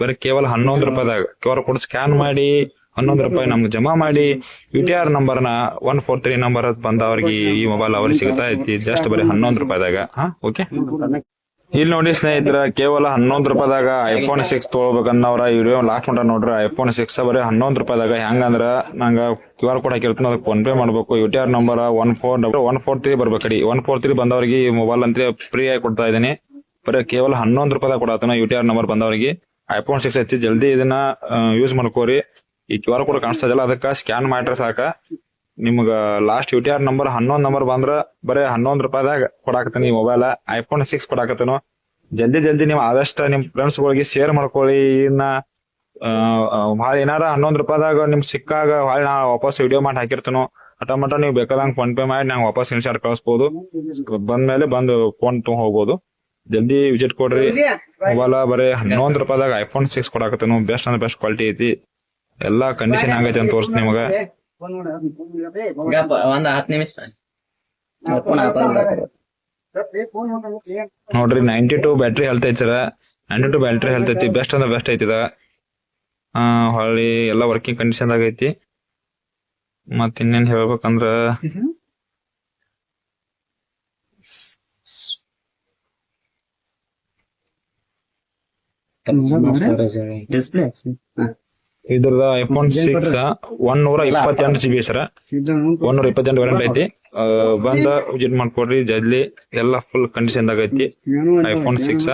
ಬರೀ ಕೇವಲ ಹನ್ನೊಂದು ರೂಪಾಯಿದಾಗ ಕ್ಯೂ ಆರ್ ಕೋಡ್ ಸ್ಕ್ಯಾನ್ ಮಾಡಿ ಹನ್ನೊಂದು ರೂಪಾಯಿ ನಮ್ಗೆ ಜಮಾ ಮಾಡಿ ಯು ಟಿ ಆರ್ ನಂಬರ್ನ ಒನ್ ಫೋರ್ ತ್ರೀ ನಂಬರ್ ಬಂದವ್ರಿಗೆ ಈ ಮೊಬೈಲ್ ಅವ್ರಿಗೆ ಸಿಗ್ತಾ ಐತಿ ಜಸ್ಟ್ ಬರೀ ಹನ್ನೊಂದು ರೂಪಾಯಿದಾಗ. ಹಾ ಓಕೆ ಇಲ್ಲಿ ನೋಡಿ ಸ್ನೇಹಿತರ ಕೇವಲ ಹನ್ನೊಂದು ರೂಪಾಯಿದಾಗ ಐಫೋನ್ ಸಿಕ್ಸ್ ತಗೋಬೇಕನ್ನವ್ರ ಈ ವಿಡಿಯೋ ಲಾಸ್ಟ್ ಮಟ್ಟ ನೋಡ್ರಿ. ಐಫೋನ್ ಸಿಕ್ಸ್ ಬರೀ ಹನ್ನೊಂದು ರೂಪಾಯಿದಾಗ ಹೆಂಗಂದ್ರ ನಂಗ ಕ್ಯೂ ಆರ್ ಕೋಡ್ ಹಾಕಿರ್ತೀನಿ ಅದಕ್ಕೆ ಫೋನ್ ಪೇ ಮಾಡಬೇಕು. U T R number one four one four three ಬರ್ಬೇಕಡಿ. One four three ಬಂದವರಿಗೆ ಈ ಮೊಬೈಲ್ ಅಂತ ಫ್ರೀ ಆಗಿ ಕೊಡ್ತಾ ಇದ್ದೀನಿ. ಬರೀ ಕೇವಲ ಹನ್ನೊಂದು ರೂಪಾಯಿದಾಗ ಕೊಡತ್ತನ ಯು ಟಿ ಆರ್ ನಂಬರ್ ಬಂದವರಿಗೆ. ಐಫೋನ್ ಸಿಕ್ಸ್ ಐತಿ ಜಲ್ದಿ ಇದನ್ನ ಯೂಸ್ ಮಾಡ್ಕೋರಿ. ಈ ಕ್ಯೂ ಆರ್ ಕೋಡ್ ಕಾಣಿಸ್ತದಲ್ಲ ಅದಕ್ಕೆ ಸ್ಕ್ಯಾನ್ ಮಾಡ್ರೆ ಸಾಕ. ನಿಮ್ಗ last U T R number ಹನ್ನೊಂದ್ ನಂಬರ್ ಬಂದ್ರ, ಬರೀ ಹನ್ನೊಂದ್ ರೂಪಾಯಿದಾಗ ಕೊಡಾಕತ್ತೀನಿ ಈ ಮೊಬೈಲ್ ಐಫೋನ್ ಸಿಕ್ಸ್ ಕೊಡಾಕತ್ತನು. ಜಲ್ದಿ ಜಲ್ದಿ ನೀವು ಆದಷ್ಟ ನಿಮ್ ಫ್ರೆಂಡ್ಸ್ ಗಳಿಗೆ ಶೇರ್ ಮಾಡ್ಕೊಳ್ಳಿ ಇನ್ನ ಭಾಳ ಏನಾರ ಹನ್ನೊಂದ್ ರೂಪಾಯಿದಾಗ ನಿಮ್ ಸಿಕ್ಕಾಗ ಭಾಳ ನಾ ವಾಪಸ್ ವಿಡಿಯೋ ಮಾಡಿ ಹಾಕಿರ್ತೇನೆ. ಅಟಮಟ ನೀವು ಬೇಕಾದಂಗ ಫೋನ್ ಪೇ ಮಾಡಿ ನಂಗೆ ವಾಪಸ್ ಇನ್ಶಾರ್ಟ್ ಕಳಿಸ್ಬೋದು. ಬಂದ್ಮೇಲೆ ಬಂದು ಫೋನ್ ತಗೊಂಡ್ ಹೋಗ್ಬೋದು. ಜಲ್ದಿ ವಿಸಿಟ್ ಕೊಡ್ರಿ. ಮೊಬೈಲ್ ಬರೀ ಹನ್ನೊಂದು ರೂಪಾಯಿದಾಗ ಐಫೋನ್ ಸಿಕ್ಸ್ ಕೊಡಾಕತ್ತೇನು ಬೆಸ್ಟ್ ಅಂದ್ರೆ ಬೆಸ್ಟ್ ಕ್ವಾಲಿಟಿ ಐತಿ. ಎಲ್ಲಾ ಕಂಡೀಷನ್ ಆಗೈತಿ ಅಂತ ತೋರಿಸ್ತೀನಿ ನಿಮಗ. ಗಪ್ಪ ಒಂದ್ ಹತ್ತು ನಿಮಿಷ ನೋಡ್ರಿ. ನೈಂಟಿ ಟು ಬ್ಯಾಟ್ರಿ ಹೆಲ್ತ್ ಐತಿ sir. Ninety two battery health ಐತಿ ಬೆಸ್ಟ್ ಅಂದ್ರೆ ಬೆಸ್ಟ್ ಐತಿ ಹೊಳ್ಳಿ ಎಲ್ಲ ವರ್ಕಿಂಗ್ ಕಂಡೀಷನ್ ದಾಗ ಐತಿ. ಮತ್ ಇನ್ನೇನ್ ಹೇಳ್ಬೇಕಂದ್ರ ಡಿಸ್ಪ್ಲೇ ಇದ್ರದ ಐಫೋನ್ ಸಿಕ್ಸ್ ಒನ್ ನೂರ ಇಪ್ಪತ್ತೆಂಟು ಜಿ ಬಿ ಸರ್ ಒನ್ ನೂರ ಇಪ್ಪತ್ತೆಂಟು ವ್ಯಾರಂಟಿ ಐತಿ. ಆ, ಬಂದ ವಿಸಿಟ್ ಮಾಡ್ಕೊಡ್ರಿ ಜಲ್ದಿ ಎಲ್ಲಾ ಫುಲ್ ಕಂಡೀಷನ್ ದಾಗ ಐತಿ. IPhone six